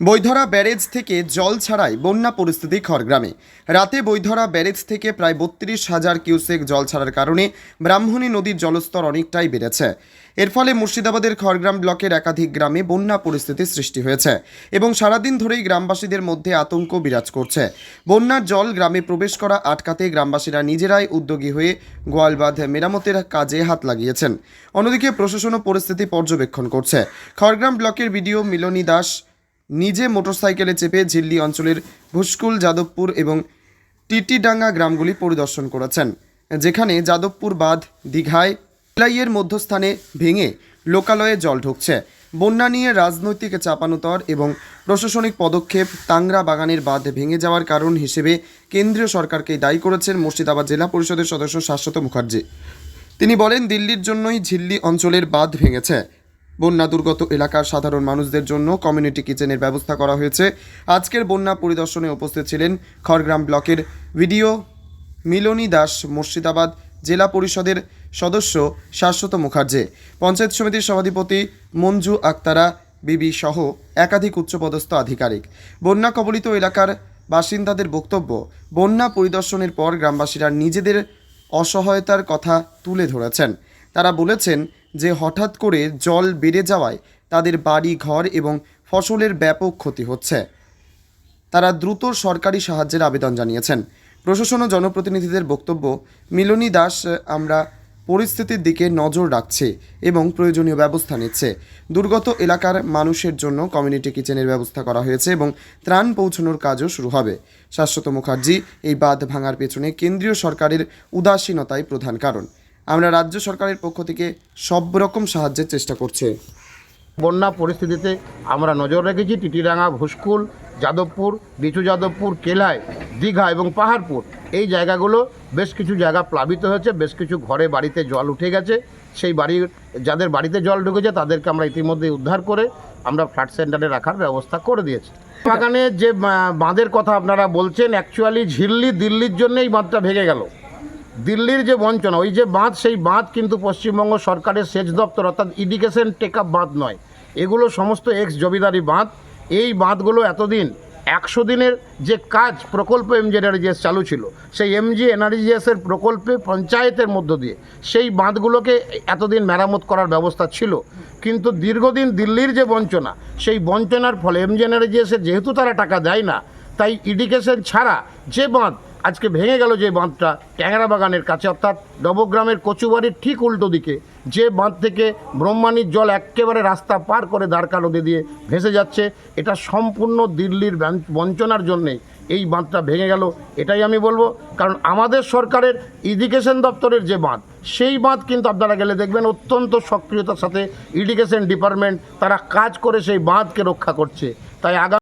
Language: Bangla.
বৈধরা ব্যারেজ থেকে জল ছাড়াই বন্যা পরিস্থিতি খড়গ্রামে। রাতে বৈধরা ব্যারেজ থেকে প্রায় বত্রিশ হাজার কিউসেক জল ছাড়ার কারণে ব্রাহ্মণী নদীর জলস্তর অনেকটাই বেড়েছে। এর ফলে মুর্শিদাবাদের খড়গ্রাম ব্লকের একাধিক গ্রামে বন্যা পরিস্থিতি সৃষ্টি হয়েছে এবং সারাদিন ধরেই গ্রামবাসীদের মধ্যে আতঙ্ক বিরাজ করছে। বন্যার জল গ্রামে প্রবেশ করা আটকাতে গ্রামবাসীরা নিজেরাই উদ্যোগী হয়ে গোয়ালবাঁধ মেরামতের কাজে হাত লাগিয়েছেন। অন্যদিকে প্রশাসনও পরিস্থিতি পর্যবেক্ষণ করছে। খড়গ্রাম ব্লকের বিডিও মিলনী দাস নিজে মোটরসাইকেলে চেপে ঝিল্লি অঞ্চলের ভুসকুল যাদবপুর এবং টিটিডাঙ্গা গ্রামগুলি পরিদর্শন করেছেন, যেখানে যাদবপুর বাঁধ, দীঘায় ইলাইয়ের মধ্যস্থানে ভেঙে লোকালয়ে জল ঢুকছে। বন্যা নিয়ে রাজনৈতিক চাপানুতর এবং প্রশাসনিক পদক্ষেপ টাংরা বাগানের বাঁধ ভেঙে যাওয়ার কারণ হিসেবে কেন্দ্রীয় সরকারকে দায়ী করেছেন মুর্শিদাবাদ জেলা পরিষদের সদস্য শাশ্বত মুখার্জি। তিনি বলেন, দিল্লির জন্যই ঝিল্লি অঞ্চলের বাঁধ ভেঙেছে। বন্যা দুর্গত এলাকার সাধারণ মানুষদের জন্য কমিউনিটি কিচেনের ব্যবস্থা করা হয়েছে। আজকের বন্যা পরিদর্শনে উপস্থিত ছিলেন খড়গ্রাম ব্লকের ভিডিও মিলনী দাস মুর্শিদাবাদ জেলা পরিষদের সদস্য শাশ্বত মুখার্জি, পঞ্চায়েত সমিতির সভাধিপতি মঞ্জু আক্তারা, বিবি সহ একাধিক উচ্চপদস্থ আধিকারিক। বন্যা কবলিত এলাকার বাসিন্দাদের বক্তব্য, বন্যা পরিদর্শনের পর গ্রামবাসীরা নিজেদের অসহায়তার কথা তুলে ধরেছেন। তারা বলেছেন যে হঠাৎ করে জল বেড়ে যাওয়ায় তাদের বাড়ি, ঘর এবং ফসলের ব্যাপক ক্ষতি হচ্ছে। তারা দ্রুত সরকারি সাহায্যের আবেদন জানিয়েছেন। প্রশাসন ও জনপ্রতিনিধিদের বক্তব্য, মিলনী দাস, আমরা পরিস্থিতির দিকে নজর রাখছে এবং প্রয়োজনীয় ব্যবস্থা নিচ্ছে। দুর্গত এলাকার মানুষের জন্য কমিউনিটি কিচেনের ব্যবস্থা করা হয়েছে এবং ত্রাণ পৌঁছানোর কাজও শুরু হবে। শাশ্বত মুখার্জি, এই বাঁধ ভাঙার পেছনে কেন্দ্রীয় সরকারের উদাসীনতাই প্রধান কারণ। আমরা রাজ্য সরকারের পক্ষ থেকে সব রকম সাহায্যের চেষ্টা করছে। বন্যা পরিস্থিতিতে আমরা নজর রেখেছি টিটিরাঙ্গা ভুসকুল যাদবপুর, বিচু যাদবপুর, কেলায়, দীঘা এবং পাহাড়পুর। এই জায়গাগুলো বেশ কিছু জায়গা প্লাবিত হয়েছে, বেশ কিছু ঘরে বাড়িতে জল উঠে গেছে। সেই বাড়ির যাদের বাড়িতে জল ঢুকেছে তাদেরকে আমরা ইতিমধ্যে উদ্ধার করে আমরা ফ্ল্যাট সেন্টারে রাখার ব্যবস্থা করে দিয়েছি। বাগানে যে বাঁধের কথা আপনারা বলছেন অ্যাকচুয়ালি ঝিল্লি দিল্লির জন্যই বাঁধটা ভেঙে গেল। দিল্লির যে বঞ্চনা, ওই যে বাঁধ, সেই বাঁধ কিন্তু পশ্চিমবঙ্গ সরকারের সেচ দপ্তর, অর্থাৎ ইরিগেশন টেকআপ বাঁধ নয়। এগুলো সমস্ত এক্স জমিদারি বাঁধ। এই বাঁধগুলো এতদিন একশো দিনের যে কাজ প্রকল্প এমজি এনআরজিএস চালু ছিল, সেই এমজি এনআরজিএসের প্রকল্পে পঞ্চায়েতের মধ্য দিয়ে সেই বাঁধগুলোকে এতদিন মেরামত করার ব্যবস্থা ছিল। কিন্তু দীর্ঘদিন দিল্লির যে বঞ্চনা, সেই বঞ্চনার ফলে এমজি এনআরজিএসের যেহেতু তারা টাকা দেয় না, তাই ইরিগেশন ছাড়া যে বাঁধ আজকে ভেঙে গেল যে বাঁধটা ট্যাংরা বাগানের কাছে, অর্থাৎ নবগ্রামের কচুবাড়ির ঠিক উল্টো দিকে। যে বাঁধ থেকে ব্রহ্মাণীর জল একেবারে রাস্তা পার করে দ্বারকা নদী দিয়ে ভেসে যাচ্ছে, এটা সম্পূর্ণ দিল্লির বঞ্চনার জন্যে এই বাঁধটা ভেঙে গেল, এটাই আমি বলব। কারণ আমাদের সরকারের ইরিগেশন দপ্তরের যে বাঁধ, সেই বাঁধ কিন্তু আপনারা গেলে দেখবেন অত্যন্ত সক্রিয়তার সাথে ইরিগেশন ডিপার্টমেন্ট তারা কাজ করে সেই বাঁধকে রক্ষা করছে। তাই আগামী